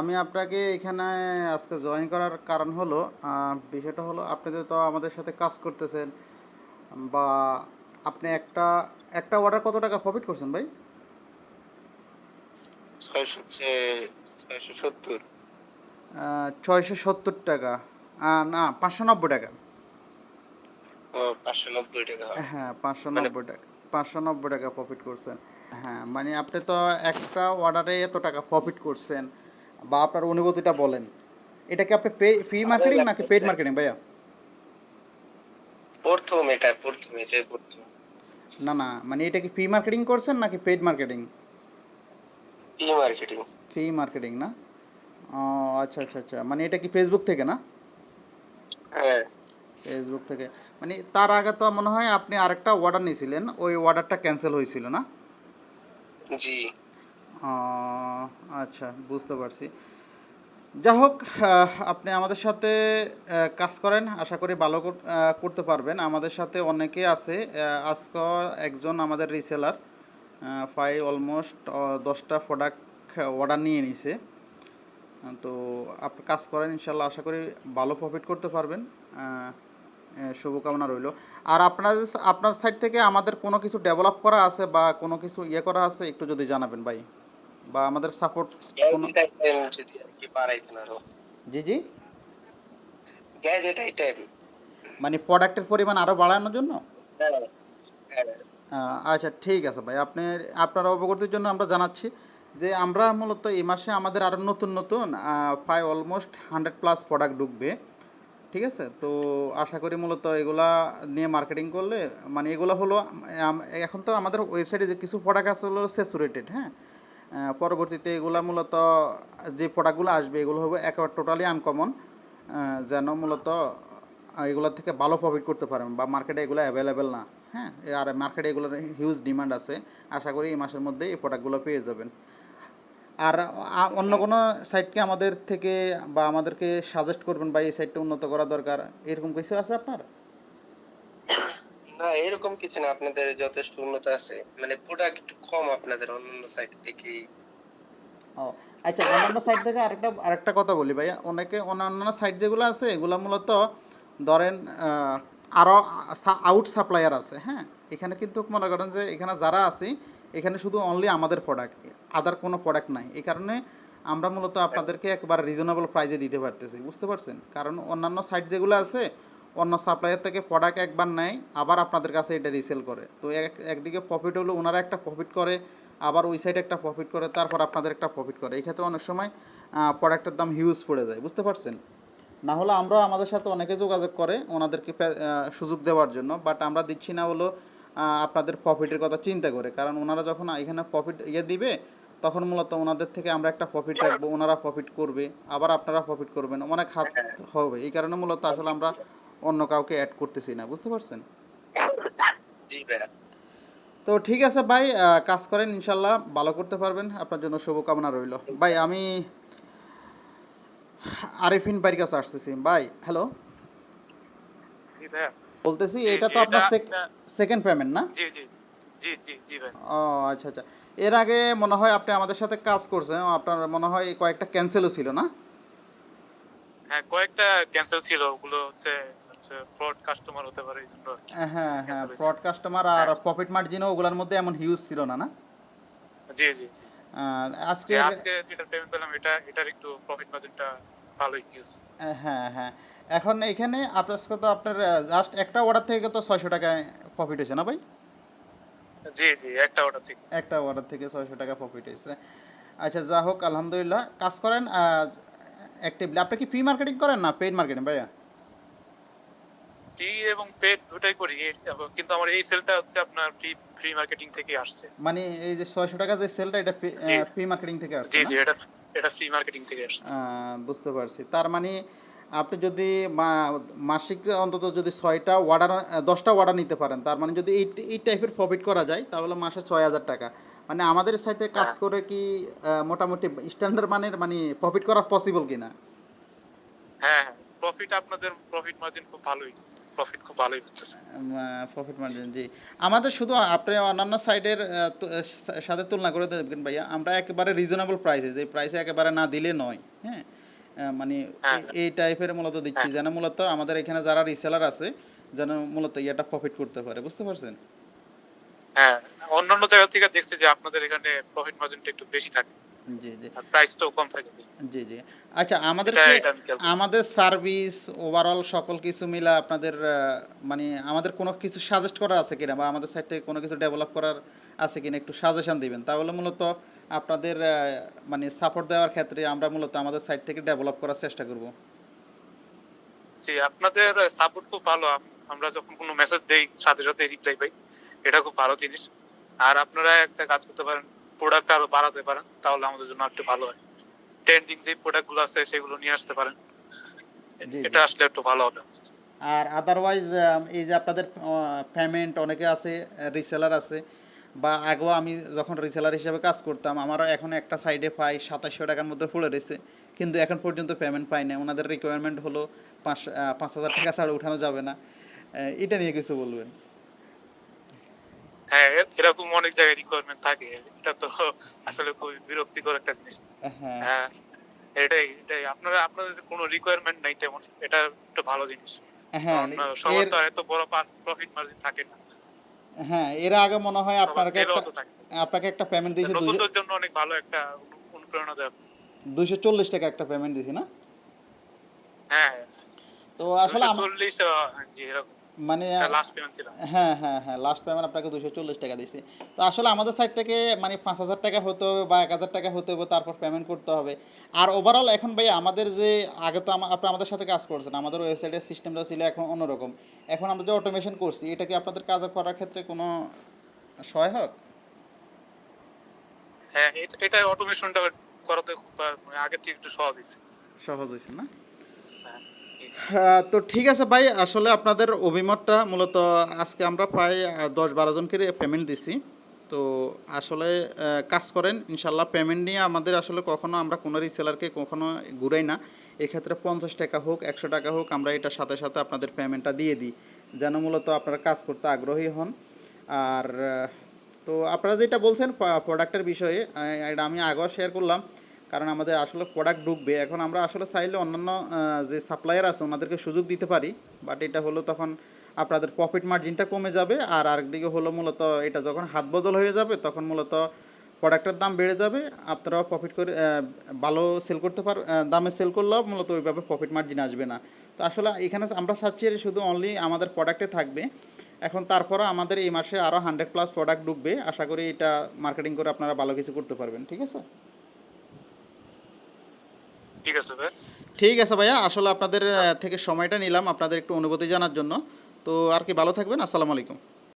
আমি আপনাকে এখানে আজকে জয়েন করার কারণ হলো বিষয়টা হলো আপনি তো আমাদের সাথে কাজ করতেছেন বা আপনি একটা একটা অর্ডার কত টাকা প্রফিট করছেন ভাই? ছয়শো সত্তর। ছয়শো সত্তর টাকা। না পাঁচশো নব্বই টাকা। পাঁচশো নব্বই টাকা। হ্যাঁ পাঁচশো মানে- নব্বই টাকা পাঁচশো নব্বই টাকা প্রফিট করছেন। হ্যাঁ মানে আপনি তো একটা অর্ডারে এত টাকা প্রফিট করছেন। বা আপনার অনুভূতিটা বলেন। এটা কি আপনি ফ্রি মার্কেটিং নাকি পেড মার্কেটিং ভাইয়া? প্রথম এটা প্রথম এটাই প্রথম। না না মানে এটা কি ফ্রি মার্কেটিং করছেন নাকি পেড মার্কেটিং ই মার্কেটিং ফ্রি মার্কেটিং না? ও আচ্ছা আচ্ছা আচ্ছা মানে এটা কি ফেসবুক থেকে না? হ্যাঁ। ফেসবুক থেকে। মানে তার আগে তো মনে হয় আপনি আরেকটা অর্ডার নিয়েছিলেন ওই অর্ডারটা ক্যান্সেল হয়েছিল না? জি। আচ্ছা বুঝতে পারছি। যা হোক আপনি আমাদের সাথে কাজ করেন, আশা করি ভালো করতে পারবেন। আমাদের সাথে অনেকে আছে আজকে একজন আমাদের রিসেলার প্রায় অলমোস্ট দশটা প্রোডাক্ট অর্ডার নিয়ে নিছে। তো আপনি কাজ করেন ইনশাল্লাহ আশা করি ভালো প্রফিট করতে পারবেন। শুভকামনা রইল। আর আপনার আপনার সাইড থেকে আমাদের কোনো কিছু ডেভেলপ করা আছে বা কোনো কিছু ইয়ে করা আছে, একটু যদি জানাবেন ভাই। বা আমাদের সাপোর্ট কোনো আর আরও। জি জি। মানে প্রোডাক্টের পরিমাণ আরও বাড়ানোর জন্য? হ্যাঁ হ্যাঁ। আচ্ছা ঠিক আছে ভাই। আপনি আপনার অবগতির জন্য আমরা জানাচ্ছি যে আমরা মূলত এই মাসে আমাদের আরও নতুন নতুন প্রায় অলমোস্ট হান্ড্রেড প্লাস প্রোডাক্ট ঢুকবে। ঠিক আছে? তো আশা করি মূলত এগুলা নিয়ে মার্কেটিং করলে মানে এগুলো হলো এখন তো আমাদের ওয়েবসাইটে যে কিছু প্রোডাক্ট আছে হলো স্যাচুরেটেড হ্যাঁ? পরবর্তীতে এগুলা মূলত যে প্রোডাক্টগুলো আসবে, এগুলো হবে একেবারে টোটালি আনকমন যেন মূলত এগুলোর থেকে ভালো প্রফিট করতে পারেন বা মার্কেটে এগুলো অ্যাভেলেবেল না। হ্যাঁ আর মার্কেটে এগুলোর হিউজ ডিমান্ড আছে। আশা করি এই মাসের মধ্যে এই প্রোডাক্টগুলো পেয়ে যাবেন। আর অন্য কোনো সাইটকে আমাদের থেকে বা আমাদেরকে সাজেস্ট করবেন বা এই সাইটটা উন্নত করা দরকার, এরকম কিছু আছে আপনার? না, এরকম কিছু না, আপনাদের যথেষ্ট উন্নত আছে। মানে প্রোডাক্ট কম আপনাদের অন্যান্য সাইট থেকে ও আচ্ছা অন্যান্য সাইট থেকে আরেকটা আরেকটা কথা বলি ভাইয়া। অনেকে অন্যান্য সাইট যেগুলো আছে, এগুলো মূলত ধরেন আরও আউট সাপ্লায়ার আছে হ্যাঁ? এখানে কিন্তু মনে করেন যে, এখানে যারা আছি, এখানে শুধু অনলি আমাদের প্রোডাক্ট আদার কোনো প্রোডাক্ট নাই। এই কারণে আমরা মূলত আপনাদেরকে একবার রিজনেবল প্রাইজে দিতে পারতেছি, বুঝতে পারছেন? কারণ অন্যান্য সাইট যেগুলো আছে অন্য সাপ্লায়ার থেকে প্রোডাক্ট একবার নেয় আবার আপনাদের কাছে এটা রিসেল করে। তো এক একদিকে প্রফিট হলো ওনারা একটা প্রফিট করে আবার ওই সাইডে একটা প্রফিট করে তারপর আপনাদের একটা প্রফিট করে। এই ক্ষেত্রে অনেক সময় প্রোডাক্টের দাম হিউজ পড়ে যায় বুঝতে পারছেন? না হলে আমরা আমাদের সাথে অনেকে যোগাযোগ করে ওনাদেরকে সুযোগ দেওয়ার জন্য বাট আমরা দিচ্ছি না হলো আপনাদের প্রফিটের কথা চিন্তা করে। কারণ ওনারা যখন এখানে প্রফিট ইয়ে দিবে তখন মূলত ওনাদের থেকে আমরা একটা প্রফিট রাখব ওনারা প্রফিট করবে আবার আপনারা প্রফিট করবেন অনেক হাত হবে। এই কারণে মূলত আসলে আমরা অন্য কাউকে অ্যাড করতেছি না বুঝতে পারছেন? জি ভাইয়া। তো ঠিক আছে ভাই কাজ করেন ইনশাল্লাহ ভালো করতে পারবেন। আপনার জন্য শুভকামনা রইল। ভাই আমি আরিফিন ভাইয়ের কাছে আসতেছি। ভাই হ্যালো বলতেছি এটা তো আপনার সেকেন্ড পেমেন্ট না? জি জি ও আচ্ছা আচ্ছা। এর আগে মনে হয় আপনি আমাদের সাথে কাজ করছেন আপনার মনে হয় কয়েকটা ক্যান্সেলও ছিল না? হ্যাঁ কয়েকটা ক্যান্সেল ছিল ওগুলো হচ্ছে হচ্ছে ফ্রড কাস্টমার হতে পারে এই জন্য আর কি। হ্যাঁ হ্যাঁ ফ্রড কাস্টমার আর প্রফিট মার্জিনও ওগুলোর মধ্যে এমন হিউজ ছিল না না? জি জি জি। আজকে আজকে যেটা পেমেন্ট পেলাম এটা এটার একটু প্রফিট মার্জিনটা ভালোই ইউজ হ্যাঁ হ্যাঁ এখন এখানে আপনার তো আপনার জাস্ট একটা অর্ডার থেকে তো ছয়শো টাকায় প্রফিট হয়েছে না ভাই? জি জি একটা ওটা ঠিক একটা অর্ডার থেকে ছয়শো টাকা প্রফিট হয়েছে। আচ্ছা যা হোক আলহামদুলিল্লাহ। কাজ করেন অ্যাক্টিভলি আপনি কি ফ্রি মার্কেটিং করেন না পেইড মার্কেটিং ভাইয়া? ফ্রি এবং পেড দুটাই করি কিন্তু আমার এই সেলটা হচ্ছে আপনার ফ্রি ফ্রি মার্কেটিং থেকে আসছে। মানে এই যে ছয়শো টাকা যে সেলটা এটা ফ্রি মার্কেটিং থেকে আসছে জি জি এটা এটা ফ্রি মার্কেটিং থেকে আসছে। বুঝতে পারছি। তার মানে আপনি যদি মাসিক অন্তত যদি ছয়টা অর্ডার দশটা অর্ডার নিতে পারেন তার মানে যদি এই এই টাইপের প্রফিট করা যায় তাহলে মাসে ছয় হাজার টাকা। মানে আমাদের সাথে কাজ করে কি মোটামুটি স্ট্যান্ডার্ড মানের মানে প্রফিট করা পসিবল কিনা? হ্যাঁ হ্যাঁ। প্রফিট আপনাদের প্রফিট মার্জিন খুব ভালোই। প্রফিট খুব ভালোই বুঝতেছে। প্রফিট মার্জিন জি। আমাদের শুধু আপনি অন্যান্য সাইডের সাথে তুলনা করে দেখবেন ভাইয়া আমরা একেবারে রিজনেবল প্রাইসে যে প্রাইসে একেবারে না দিলে নয় হ্যাঁ? মানে হ্যাঁ। এই- এই টাইপের মূলত দিচ্ছি হ্যাঁ। যেন মূলত আমাদের এখানে যারা রিসেলার আছে যেন মূলত ইয়েটা প্রফিট করতে পারে বুঝতে পারছেন? হ্যাঁ অন্যান্য জায়গা থেকে দেখছি যে আপনাদের এখানে প্রফিট মার্জিনটা একটু বেশি থাকে। জি জি। প্রাইসটাও কম থাকে। জি জি। আচ্ছা আমাদের। আমাদের সার্ভিস ওভারঅল সকল কিছু মিলা আপনাদের মানে আমাদের কোনো কিছু সাজেস্ট করার আছে কিনা বা আমাদের সাইড থেকে কোনো কিছু ডেভেলপ করার আছে কিনা একটু সাজেশন দিবেন? তাহলে মূলত আপনাদের মানে সাপোর্ট দেওয়ার ক্ষেত্রে আমরা মূলত আমাদের সাইড থেকে ডেভেলপ করার চেষ্টা করব। জি আপনাদের সাপোর্ট খুব ভালো। আমরা যখন কোনো মেসেজ দেই সাথে সাথে রিপ্লাই পাই এটা খুব ভালো জিনিস। আর আপনারা একটা কাজ করতে পারেন প্রোডাক্ট আরও বাড়াতে পারেন তাহলে আমাদের জন্য একটু ভালো হয়। ট্রেন্ডিং যে প্রোডাক্টগুলো আছে সেগুলো নিয়ে আসতে পারেন। এটা আসলে একটু ভালো হবে। আর আদারওয়াইজ এই যে আপনাদের পেমেন্ট অনেকে আছে রিসেলার আছে বা আগেও আমি যখন রিসেলার হিসেবে কাজ করতাম আমারও এখন একটা সাইডে পাই সাতাশশো টাকার মধ্যে পড়ে রয়েছে কিন্তু এখন পর্যন্ত পেমেন্ট পাই না ওনাদের রিকোয়ারমেন্ট হলো পাঁচ পাঁচ হাজার টাকা ছাড়া উঠানো যাবে না। এটা নিয়ে কিছু বলবেন? হ্যাঁ এরকম অনেক জায়গায় রিকোয়ারমেন্ট থাকে। এটা তো আসলে খুবই বিরক্তিকর একটা জিনিস। হ্যাঁ। হ্যাঁ এটাই এটাই। আপনারা আপনাদের কোনো রিকোয়ারমেন্ট নাই তেমন এটা একটা ভালো জিনিস। হ্যাঁ সবার তো এত বড় প্রফিট মার্জিন থাকে না। হ্যাঁ এর আগে মনে হয় আপনাকে। আপনাকে একটা পেমেন্ট দিয়েছে নতুনদের জন্য অনেক ভালো একটা অনুপ্রেরণা দেয় দুইশো চল্লিশ টাকা একটা পেমেন্ট দিয়েছি না? হ্যাঁ। তো আসলে আম- চল্লিশ জি এরকম। মানে হ্যাঁ হ্যাঁ হ্যাঁ লাস্ট পেমেন্ট আপনাকে দুশো চল্লিশ টাকা দিয়েছি। তো আসলে আমাদের সাইড থেকে মানে পাঁচ হাজার টাকা হতে হবে বা এক হাজার টাকা হতে হবে তারপর পেমেন্ট করতে হবে। আর ওভারঅল এখন ভাই আমাদের যে আগে তো আপনি আমাদের সাথে কাজ করছেন আমাদের ওয়েবসাইটের সিস্টেমটা ছিল এখন অন্যরকম। এখন আমরা যে অটোমেশন করছি এটা কি আপনাদের কাজ করার ক্ষেত্রে কোনো সহায়ক? হ্যাঁ এটা- অটোমেশনটা করাতে খুব মানে আগে থেকে একটু সহজ হয়েছে। সহজ হয়েছে না? তো ঠিক আছে ভাই, আসলে আপনাদের অভিমতটা মূলত আজকে আমরা প্রায় দশ বারো জনকে পেমেন্ট দিছি। তো আসলে কাজ করেন ইনশাল্লাহ পেমেন্ট নিয়ে আমাদের আসলে কখনো আমরা কোনো রিসেলারকে কখনো ঘুরাই না। এক্ষেত্রে পঞ্চাশ টাকা হোক, একশো টাকা হোক, আমরা এটার সাথে সাথে আপনাদের পেমেন্টটা দিয়ে দিই, যেন মূলত আপনারা কাজ করতে আগ্রহী হন। আর তো আপনারা যেটা বলছেন প্রোডাক্টের বিষয়ে এটা আমি আগেও শেয়ার করলাম। কারণ আমাদের আসলে প্রোডাক্ট ঢুকবে। এখন আমরা আসলে চাইলে অন্যান্য যে সাপ্লায়ার আছে ওনাদেরকে সুযোগ দিতে পারি। বাট এটা হলো তখন আপনাদের প্রফিট মার্জিনটা কমে যাবে আর আরেকদিকে হলো মূলত এটা যখন হাত বদল হয়ে যাবে, তখন মূলত প্রোডাক্টের দাম বেড়ে যাবে। আপনারাও প্রফিট করে ভালো সেল করতে পার দামে সেল করলেও মূলত ওইভাবে প্রফিট মার্জিন আসবে না। তো আসলে এখানে আমরা চাচ্ছি শুধু অনলি আমাদের প্রোডাক্টে থাকবে। এখন তারপরও আমাদের এই মাসে আরও হান্ড্রেড প্লাস প্রোডাক্ট ঢুকবে। আশা করি এটা মার্কেটিং করে আপনারা ভালো কিছু করতে পারবেন। ঠিক আছে? ঠিক আছে ভাই। ঠিক আছে ভাইয়া, আসলে আপনাদের থেকে সময়টা নিলাম আপনাদের একটু অনুভূতি জানার জন্য। তো আর কি, ভালো থাকবেন, আসসালামু আলাইকুম।